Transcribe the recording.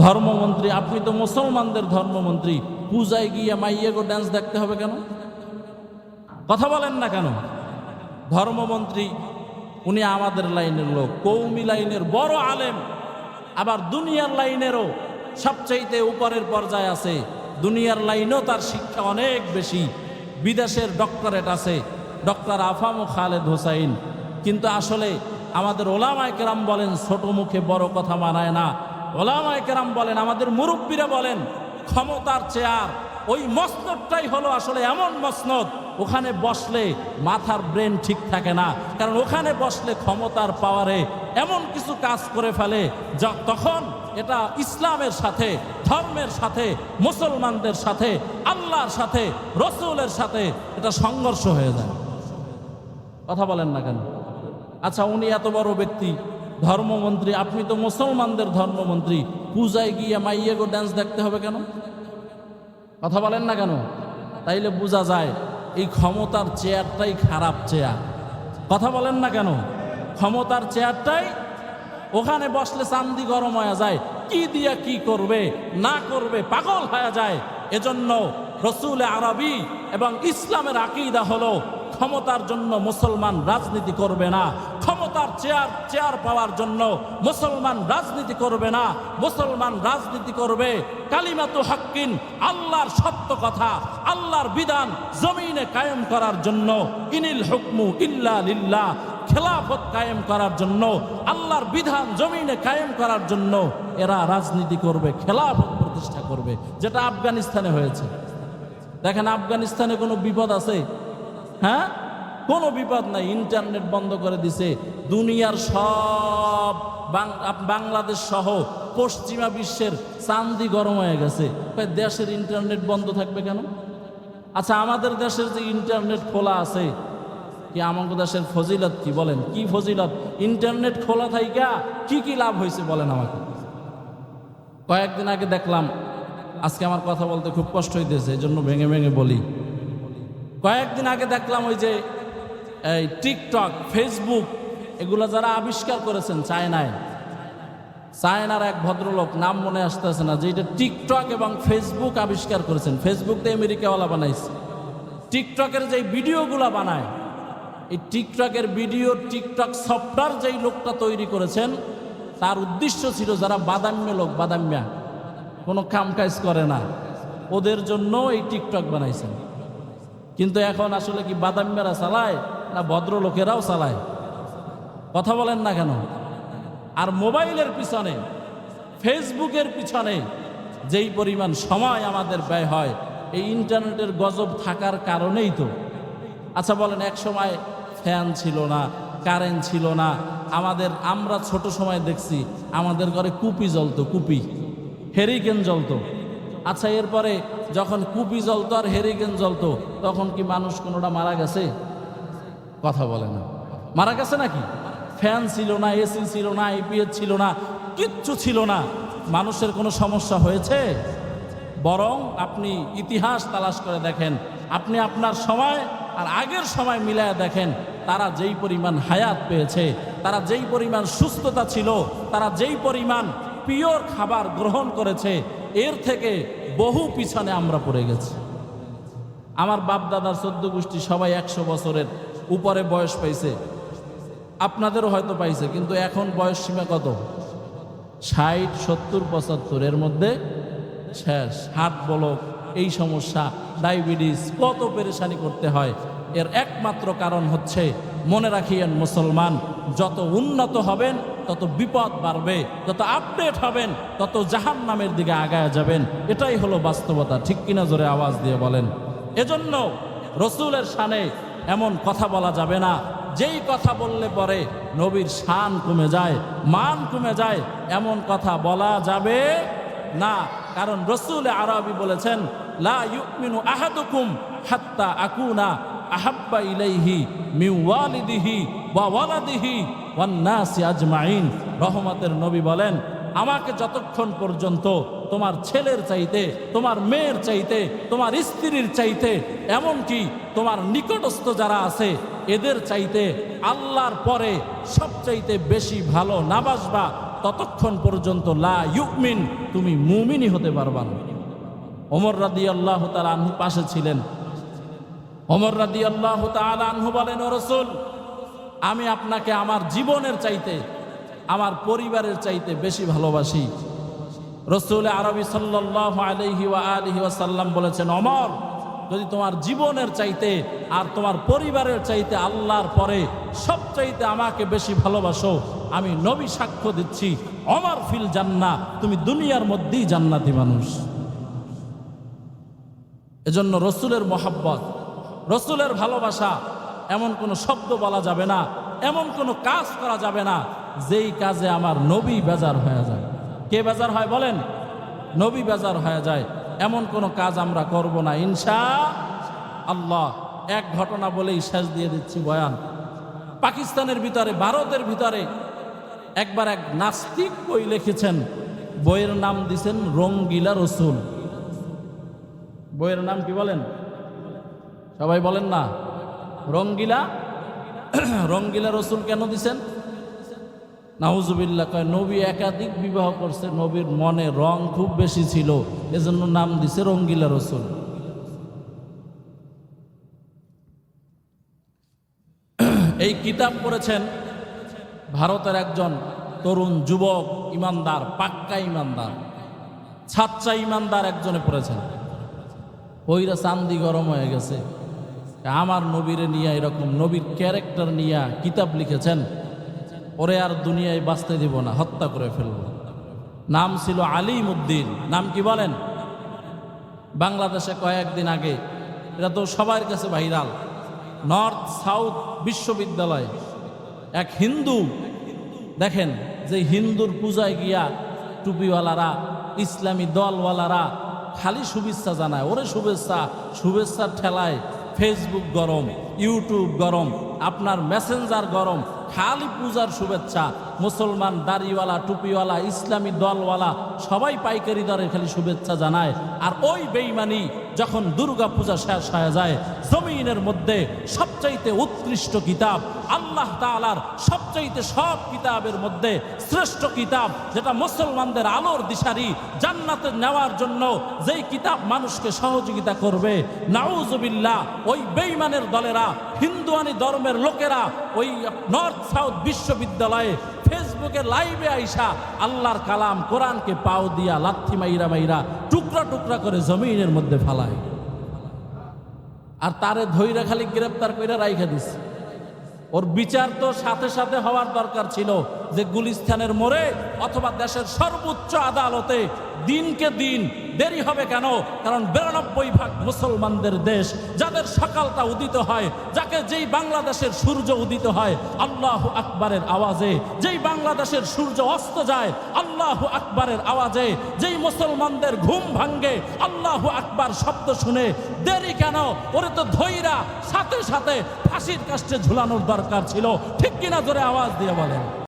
ধর্মমন্ত্রী, আপনি তো মুসলমানদের ধর্মমন্ত্রী। পূজায় গিয়ে মাইয়েগো ড্যান্স দেখতে হবে কেন? কথা বলেন না কেন? ধর্মমন্ত্রী, উনি আমাদের লাইনের লোক, কৌমি লাইনের বড় আলেম, আবার দুনিয়ার লাইনেরও সবচাইতে উপরের পর্যায়ে আছে। দুনিয়ার লাইনেও তার শিক্ষা অনেক বেশি। বিদেশের ডক্টরেট আছে, ডক্টর আফাম ও খালেদ হোসাইন। কিন্তু আসলে আমাদের ওলামায় কেরাম বলেন, ছোট মুখে বড় কথা মানায় না। ওলামায় বলেন, আমাদের মুরব্বীরা বলেন, ক্ষমতার চেয়ার, ওই মসনদটাই হলো আসলে এমন মসনদ, ওখানে বসলে মাথার ব্রেন ঠিক থাকে না, কারণ ওখানে বসলে ক্ষমতার পাওয়ারে এমন কিছু কাজ করে ফেলে, যা তখন এটা ইসলামের সাথে, ধর্মের সাথে, মুসলমানদের সাথে, আল্লাহর সাথে, রসুলের সাথে এটা সংঘর্ষ হয়ে যায়। কথা বলেন না কেন? আচ্ছা উনি এত বড় ব্যক্তি ধর্মমন্ত্রী, আপনি তো মুসলমানদের ধর্মমন্ত্রী। পূজায় গিয়ে মাইয়েগো ড্যান্স দেখতে হবে কেন? কথা বলেন না কেন? তাইলে বোঝা যায়, এই ক্ষমতার চেয়ারটাই খারাপ চেয়ার কথা বলেন না কেন? ক্ষমতার চেয়ারটাই ওখানে বসলে চান্দি গরম হয়ে যায়। কি দিয়া কি করবে, না করবে, পাগল হয়ে যায়। এজন্য রসুল আরবি এবং ইসলামের আকিদা হলো, ক্ষমতার জন্য মুসলমান রাজনীতি করবে না। ক্ষমতার চেয়ার চেয়ার পাওয়ার জন্য মুসলমান রাজনীতি করবে না, মুসলমান রাজনীতি করবে। কালিমাতু হাক্কিন, আল্লাহর সত্য কথা, আল্লাহর বিধান জমিনে কায়েম করার জন্য, ইনিল হুকমু ইল্লা লিল্লাহ, খেলাফত কায়েম করার জন্য, আল্লাহর বিধান জমিনে কায়েম করার জন্য এরা রাজনীতি করবে, খেলাফত প্রতিষ্ঠা করবে, যেটা আফগানিস্তানে হয়েছে। দেখেন আফগানিস্তানে কোনো বিপদ আছে? হ্যাঁ? কোনো বিপদ নাই, ইন্টারনেট বন্ধ করে দিছে। দুনিয়ার সব বাংলাদেশ সহ পশ্চিমা বিশ্বের চান্দি গরম হয়ে গেছে। দেশের ইন্টারনেট বন্ধ থাকবে কেন? আচ্ছা আমাদের দেশের যে ইন্টারনেট খোলা আছে, কি আমাদের দেশের ফজিলত কি বলেন? কি ফজিলত? ইন্টারনেট খোলা থাইকা কি কি লাভ হয়েছে বলেন আমাকে। কয়েকদিন আগে দেখলাম, আজকে আমার কথা বলতে খুব কষ্ট হইতেছে এই জন্য ভেঙে ভেঙে বলি। কয়েকদিন আগে দেখলাম ওই যে এই টিকটক, ফেসবুক, এগুলো যারা আবিষ্কার করেছেন চায়নায়। চায়নার এক ভদ্রলোক, নাম মনে আসতেছে না, যে এটা টিকটক এবং ফেসবুক আবিষ্কার করেছেন। ফেসবুক তো আমেরিকাওয়ালা বানাইছে। টিকটকের যে ভিডিওগুলো বানায়, এই টিকটকের ভিডিও, টিকটক সফটওয়্যার যেই লোকটা তৈরি করেছেন, তার উদ্দেশ্য ছিল যারা বাদাম্য লোক বাদাম্যা কোনো কাম কাজ করে না। ওদের জন্য এই টিকটক বানাইছেন। কিন্তু এখন আসলে কি বাদাম্যেরা চালায়? না ভদ্রলোকেরাও চালায়? কথা বলেন না কেন? আর মোবাইলের পিছনে, ফেসবুকের পিছনে যেই পরিমাণ সময় আমাদের ব্যয় হয়, এই ইন্টারনেটের গজব থাকার কারণেই তো। আচ্ছা বলেন, এক সময় ফ্যান ছিল না, কারেন্ট ছিল না, আমাদের, আমরা ছোট সময় দেখছি, আমাদের ঘরে কুপি জ্বলতো, কুপি হেরিকেন জ্বলতো। আচ্ছা এরপরে যখন কুপি জ্বলতো আর হেরিকেন জ্বলতো, তখন কি মানুষ কোনোটা মারা গেছে? কথা বলে না। মারা গেছে নাকি? ফ্যান ছিল না, এসি ছিল না আইপিএস ছিল না, কিচ্ছু ছিল না। মানুষের কোনো সমস্যা হয়েছে? বরং আপনি ইতিহাস তালাশ করে দেখেন। আপনি আপনার সময় আর আগের সময় মিলায় দেখেন। তারা যেই পরিমাণ হায়াত পেয়েছে, তারা যেই পরিমাণ সুস্থতা ছিল, তারা যেই পরিমাণ পিওর খাবার গ্রহণ করেছে, এর থেকে বহু পিছনে আমরা পড়ে গেছি। আমার বাপ দাদার চোদ্দ গোষ্ঠী সবাই একশো বছরের উপরে বয়স পাইছে। আপনাদেরও হয়তো পাইছে, কিন্তু এখন বয়স সীমা কত? ষাট, সত্তর, পঁচাত্তর, এর মধ্যে শেষ। হার্ট বলক, এই সমস্যা, ডায়াবেটিস, কত পেরেশানি করতে হয়, এর একমাত্র কারণ হচ্ছে মনে রাখিয়েন মুসলমান, যত উন্নত হবেন, তত বিপদ বাড়বে, যত আপডেট হবেন, তত জাহান নামের দিকে আগায় যাবেন। এটাই হলো বাস্তবতা। ঠিক কিনা জোরে আওয়াজ দিয়ে বলেন। এজন্য রসুলের শানে এমন কথা বলা যাবে না। যেই কথা বললে পরে নবীর শান কমে যায়, মান কমে যায়, এমন কথা বলা যাবে না। কারণ রসুল আরবি বলেছেন, লা আজমাইন। রহমতের নবী বলেন, আমাকে যতক্ষণ পর্যন্ত তোমার ছেলের চাইতে, তোমার মেয়ের চাইতে, তোমার স্ত্রীর চাইতে, এমনকি তোমার নিকটস্থ যারা আছে, এদের চাইতে আল্লাহর পরে সবচাইতে বেশি ভালো না বাসবা, ততক্ষণ পর্যন্ত লা ইউমিন, তুমি মুমিনই হতে পারবা না। ওমর রাদি আল্লাহ আনহু পাশে ছিলেন। ওমর রাদি আল্লাহ আনহু বলেন রসুল, আমি আপনাকে আমার জীবনের চাইতে, আমার পরিবারের চাইতে বেশি ভালোবাসি। রসুল আরবি সাল্লাহ আলহি ওয়া আলহি ওয়াসাল্লাম বলেছেন, অমর, যদি তোমার জীবনের চাইতে আর তোমার পরিবারের চাইতে আল্লাহর পরে সব চাইতে আমাকে বেশি ভালোবাসো, আমি নবী সাক্ষ্য দিচ্ছি, অমর ফিল জান্না তুমি দুনিয়ার মধ্যেই জান্নাতি মানুষ। এজন্য রসুলের মোহাব্বত, রসুলের ভালোবাসা, এমন কোনো শব্দ বলা যাবে না, এমন কোনো কাজ করা যাবে না, যেই কাজে আমার নবী বেজার হয়ে যায়। কে বেজার হয় বলেন? নবী বেজার হয়ে যায়। এমন কোনো কাজ আমরা করব না, ইনশা আল্লাহ। এক ঘটনা বলেই শেষ দিয়ে দিচ্ছি বয়ান। পাকিস্তানের ভিতরে, ভারতের ভিতরে একবার এক নাস্তিক বই লিখেছেন, বইয়ের নাম দিছেন রঙ্গিলা রসুল। বইয়ের নাম কি বলেন? সবাই বলেন না। রঙ্গিলা রঙ্গিলা রসুল কেন দিছেন? নাহুজুবিল্লা কয়, নবী একাধিক বিবাহ করছে, নবীর মনে রং খুব বেশি ছিল, এজন্য নাম দিছে রঙ্গিলা রসুল। এই কিতাব পড়েছেন ভারতের একজন তরুণ যুবক ইমানদার, পাক্কা ইমানদার ছাচ্চা ইমানদার একজনে পড়েছেন। ওইরা চান্দি গরম হয়ে গেছে। আমার নবীরে নিয়ে এরকম নবীর ক্যারেক্টার নিয়ে কিতাব লিখেছেন। ওরে আর দুনিয়ায় বাঁচতে দিব না, হত্যা করে ফেলব। নাম ছিল আলিম উদ্দিন নাম কি বলেন? বাংলাদেশে কয়েকদিন আগে। এটা তো সবার কাছে ভাইরাল। নর্থ সাউথ বিশ্ববিদ্যালয়। এক হিন্দু, দেখেন যে হিন্দুর পূজায় গিয়া টুপিওয়ালারা, ইসলামী দলওয়ালারা খালি শুভেচ্ছা জানায়। ওরে শুভেচ্ছা, শুভেচ্ছার ঠেলায় ফেসবুক গরম ইউটিউব গরম, আপনার মেসেঞ্জার গরম খালি পূজার শুভেচ্ছা। মুসলমান, দাড়িওয়ালা, টুপিওয়ালা, ইসলামী দলওয়ালা, সবাই পাইকারি দরে খালি শুভেচ্ছা জানায়। আর ওই বেইমানি যখন দুর্গা পূজা শেষ হয়ে যায়, জমিনের মধ্যে সবচাইতে উৎকৃষ্ট কিতাব, আল্লাহ তালার সবচাইতে সব কিতাবের মধ্যে শ্রেষ্ঠ কিতাব, যেটা মুসলমানদের আলোর দিশারি, জান্নাতে নেওয়ার জন্য যেই কিতাব মানুষকে সহযোগিতা করবে নাউজুবিল্লাহ ওই বেইমানের দলেরা, হিন্দুয়ানি ধর্মের লোকেরা, ওই নর্থ সাউথ বিশ্ববিদ্যালয়ে ফেসবুকে লাইভে আইসা আল্লাহর কালাম কোরআনকে পাও দিয়া লাথি মাইরা মাইরা টুকরা টুকরা করে জমিনের মধ্যে ফালায়। আর তারে ধৈরা খালি গ্রেপ্তার করে রাইখা দিছে। ওর বিচার তো সাথে সাথে হওয়ার দরকার ছিল যে গুলিস্তানের মোড়ে অথবা দেশের সর্বোচ্চ আদালতে দিনকে দিন দেরি হবে কেন? কারণ বিরানব্বই ভাগ মুসলমানদের দেশ যাদের সকালটা উদিত হয়, যাকে যেই বাংলাদেশের সূর্য উদিত হয়, আল্লাহ আকবরের আওয়াজে, যেই বাংলাদেশের সূর্য অস্ত যায়, আল্লাহ আকবরের আওয়াজে, যেই মুসলমানদের ঘুম ভাঙ্গে, আল্লাহ আকবার শব্দ শুনে, দেরি কেন? ওরে তো ধৈরা, সাথে সাথে ফাঁসির কাষ্টে ঝুলানোর দরকার ছিল। ঠিক কিনা জোরে আওয়াজ দিয়ে বলেন।